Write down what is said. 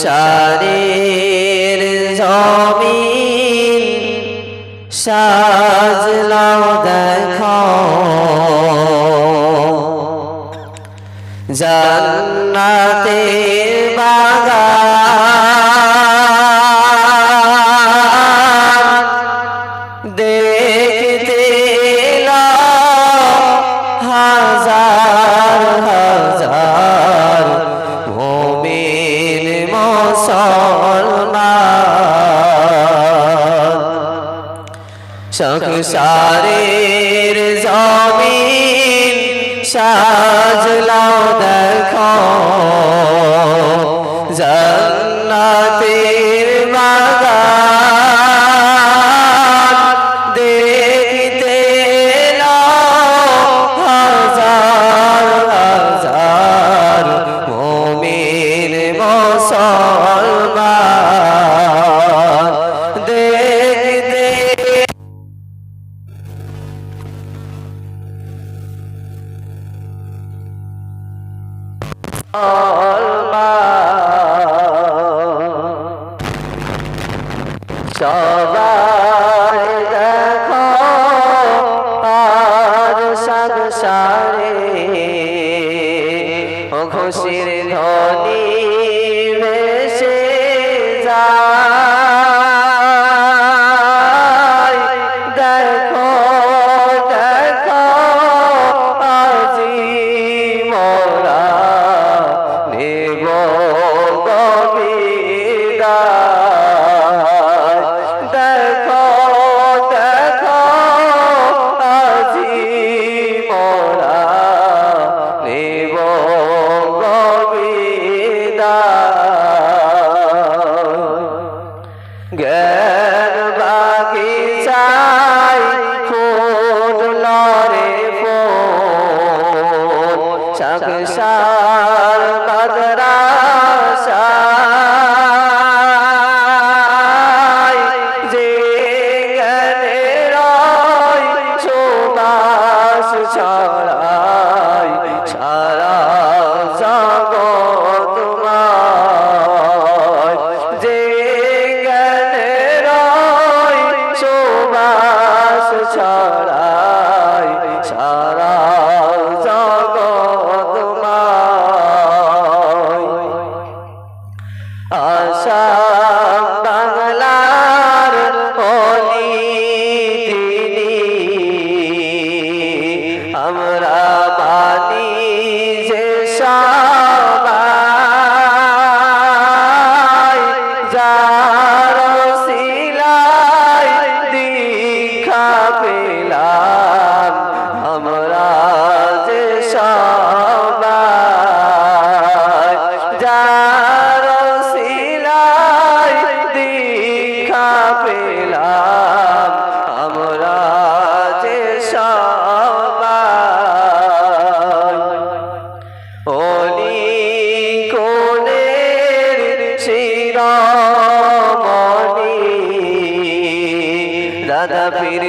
সারের জমিন সাজলাও দেখো। জান্নাতের বাগান সংসারের জমিন সাজলাও দেখো। জন্নাতের বাগান সবাই দেখো আর সংসারে খুশির ধ্বনি ভেসে যায় দেখো দেখো আজি মোরা গবিদায় জ্ঞান বাগিচায় ফুল রে ফুল সুবাস পেলাম। আমরা যে অলি কোণের শিরমণি রাধা পীর